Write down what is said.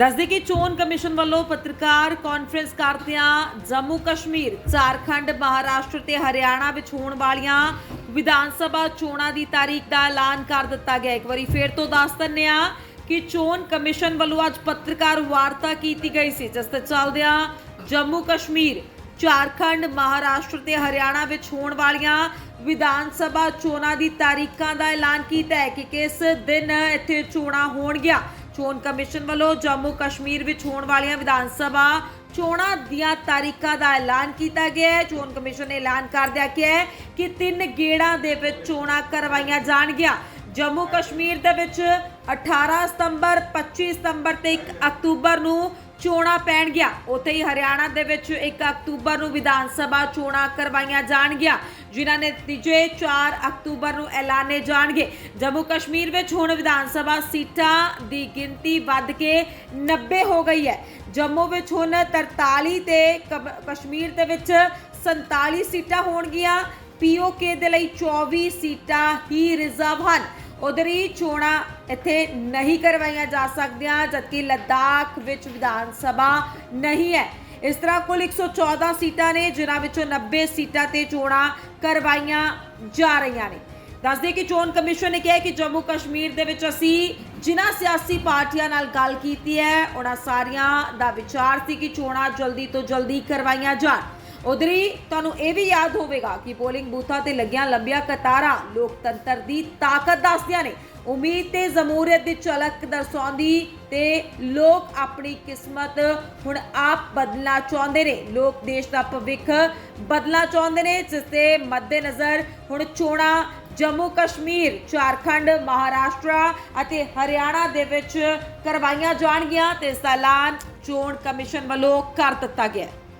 ਦੱਸਦੇ ਕਿ ਚੋਣ ਕਮਿਸ਼ਨ ਵੱਲੋਂ ਪੱਤਰਕਾਰ ਕਾਨਫਰੰਸ ਕਰਦਿਆਂ ਜੰਮੂ ਕਸ਼ਮੀਰ, ਝਾਰਖੰਡ, ਮਹਾਰਾਸ਼ਟਰ ਤੇ ਹਰਿਆਣਾ ਵਿੱਚ ਹੋਣ ਵਾਲੀਆਂ ਵਿਧਾਨ ਸਭਾ ਚੋਣਾਂ ਦੀ ਤਾਰੀਖ ਦਾ ਐਲਾਨ ਕਰ ਦਿੱਤਾ ਗਿਆ। ਇੱਕ ਵਾਰੀ ਫੇਰ ਤੋਂ ਦੱਸ ਦਿੰਦੇ ਹਾਂ ਕਿ ਚੋਣ ਕਮਿਸ਼ਨ ਵੱਲੋਂ ਅੱਜ ਪੱਤਰਕਾਰ ਵਾਰਤਾ ਕੀਤੀ ਗਈ ਸੀ, ਜਿਸ ਤੇ ਚੱਲਦਿਆਂ ਜੰਮੂ ਕਸ਼ਮੀਰ, ਝਾਰਖੰਡ, ਮਹਾਰਾਸ਼ਟਰ ਤੇ ਹਰਿਆਣਾ ਵਿੱਚ ਹੋਣ ਵਾਲੀਆਂ ਵਿਧਾਨ ਸਭਾ ਚੋਣਾਂ ਦੀ ਤਾਰੀਖਾਂ ਦਾ ਐਲਾਨ ਕੀਤਾ ਹੈ ਕਿ ਕਿਸ ਦਿਨ ਇੱਥੇ ਚੋਣਾਂ ਹੋਣਗੀਆਂ। ਚੋਣ ਕਮਿਸ਼ਨ ਵੱਲੋਂ ਜੰਮੂ ਕਸ਼ਮੀਰ ਵਿੱਚ ਹੋਣ ਵਾਲੀਆਂ ਵਿਧਾਨ ਸਭਾ ਚੋਣਾਂ ਦੀਆਂ ਤਾਰੀਖਾਂ ਦਾ ਐਲਾਨ ਕੀਤਾ ਗਿਆ ਹੈ। ਚੋਣ ਕਮਿਸ਼ਨ ਨੇ ਐਲਾਨ ਕਰਦਿਆ ਕਿਹਾ ਹੈ ਕਿ ਤਿੰਨ ਗੇੜਾਂ ਦੇ ਵਿੱਚ ਚੋਣਾਂ ਕਰਵਾਈਆਂ ਜਾਣਗੀਆਂ। ਜੰਮੂ ਕਸ਼ਮੀਰ ਦੇ ਵਿੱਚ 18 ਸਤੰਬਰ 25 ਸਤੰਬਰ ਤੇ 1 ਅਕਤੂਬਰ ਨੂੰ ਚੋਣਾਂ ਪੈਣਗੀਆਂ ਉੱਥੇ ਹੀ ਹਰਿਆਣਾ ਦੇ ਵਿੱਚ 1 ਅਕਤੂਬਰ ਨੂੰ ਵਿਧਾਨ ਸਭਾ ਚੋਣਾਂ ਕਰਵਾਈਆਂ ਜਾਣਗੀਆਂ, ਜਿਨ੍ਹਾਂ ਦੇ ਨਤੀਜੇ 4 ਅਕਤੂਬਰ ਨੂੰ ਐਲਾਨੇ ਜਾਣਗੇ। ਜੰਮੂ ਕਸ਼ਮੀਰ ਵਿੱਚ ਹੁਣ ਵਿਧਾਨ ਸਭਾ ਸੀਟਾਂ ਦੀ ਗਿਣਤੀ ਵੱਧ ਕੇ 90 ਹੋ ਗਈ ਹੈ। ਜੰਮੂ ਵਿੱਚ ਹੁਣ 43 ਤੇ ਕਬ- ਕਸ਼ਮੀਰ ਦੇ ਵਿੱਚ 47 ਸੀਟਾਂ ਹੋਣਗੀਆਂ। ਪੀਓਕੇ ਦੇ ਲਈ 24 ਸੀਟਾਂ ਹੀ ਰਿਜ਼ਰਵ ਹਨ। ਉਧਰ ਹੀ ਚੋਣਾਂ ਇੱਥੇ ਨਹੀਂ ਕਰਵਾਈਆਂ ਜਾ ਸਕਦੀਆਂ, ਜਦਕਿ ਲੱਦਾਖ ਵਿੱਚ ਵਿਧਾਨ ਸਭਾ ਨਹੀਂ ਹੈ। ਇਸ ਤਰ੍ਹਾਂ ਕੁੱਲ 114 ਸੀਟਾਂ ਨੇ, ਜਿਨ੍ਹਾਂ ਵਿੱਚੋਂ 90 ਸੀਟਾਂ ਤੇ ਚੋਣਾਂ ਕਰਵਾਈਆਂ ਜਾ ਰਹੀਆਂ ਨੇ। ਦੱਸਦੇ ਕਿ ਚੋਣ ਕਮਿਸ਼ਨ ਨੇ ਕਿਹਾ ਕਿ ਜੰਮੂ ਕਸ਼ਮੀਰ ਦੇ ਵਿੱਚ ਅਸੀਂ ਜਿਨ੍ਹਾਂ ਸਿਆਸੀ ਪਾਰਟੀਆਂ ਨਾਲ ਗੱਲ ਕੀਤੀ ਹੈ, ਉਹਨਾਂ ਸਾਰੀਆਂ ਦਾ ਵਿਚਾਰ ਸੀ ਕਿ ਚੋਣਾਂ ਜਲਦੀ ਤੋਂ ਜਲਦੀ ਕਰਵਾਈਆਂ ਜਾਣ। ਉਧਰੀ ਤੁਹਾਨੂੰ ਇਹ ਵੀ ਯਾਦ ਹੋਵੇਗਾ ਕਿ ਪੋਲਿੰਗ ਬੂਥਾਂ ਤੇ ਲੱਗੀਆਂ ਲੰਬੀਆਂ ਕਤਾਰਾਂ ਲੋਕਤੰਤਰ ਦੀ ਤਾਕਤ ਦੱਸਦੀਆਂ ਨੇ। ਉਮੀਦ ਤੇ ਜ਼ਮੂਰੀਅਤ ਦੀ ਝਲਕ ਦਰਸਾਉਂਦੀ ਤੇ ਲੋਕ ਆਪਣੀ ਕਿਸਮਤ ਹੁਣ ਆਪ ਬਦਲਣਾ ਚਾਹੁੰਦੇ ਨੇ। ਲੋਕ ਦੇਸ਼ ਦਾ ਭਵਿੱਖ ਬਦਲਣਾ ਚਾਹੁੰਦੇ ਨੇ, ਜਿਸ ਦੇ ਮੱਦੇਨਜ਼ਰ ਹੁਣ ਚੋਣਾਂ ਜੰਮੂ ਕਸ਼ਮੀਰ, ਝਾਰਖੰਡ, ਮਹਾਰਾਸ਼ਟਰ ਅਤੇ ਹਰਿਆਣਾ ਦੇ ਵਿੱਚ ਕਰਵਾਈਆਂ ਜਾਣਗੀਆਂ ਤੇ ਇਸ ਦਾ ਐਲਾਨ ਚੋਣ ਕਮਿਸ਼ਨ ਵੱਲੋਂ ਕਰ ਦਿੱਤਾ ਗਿਆ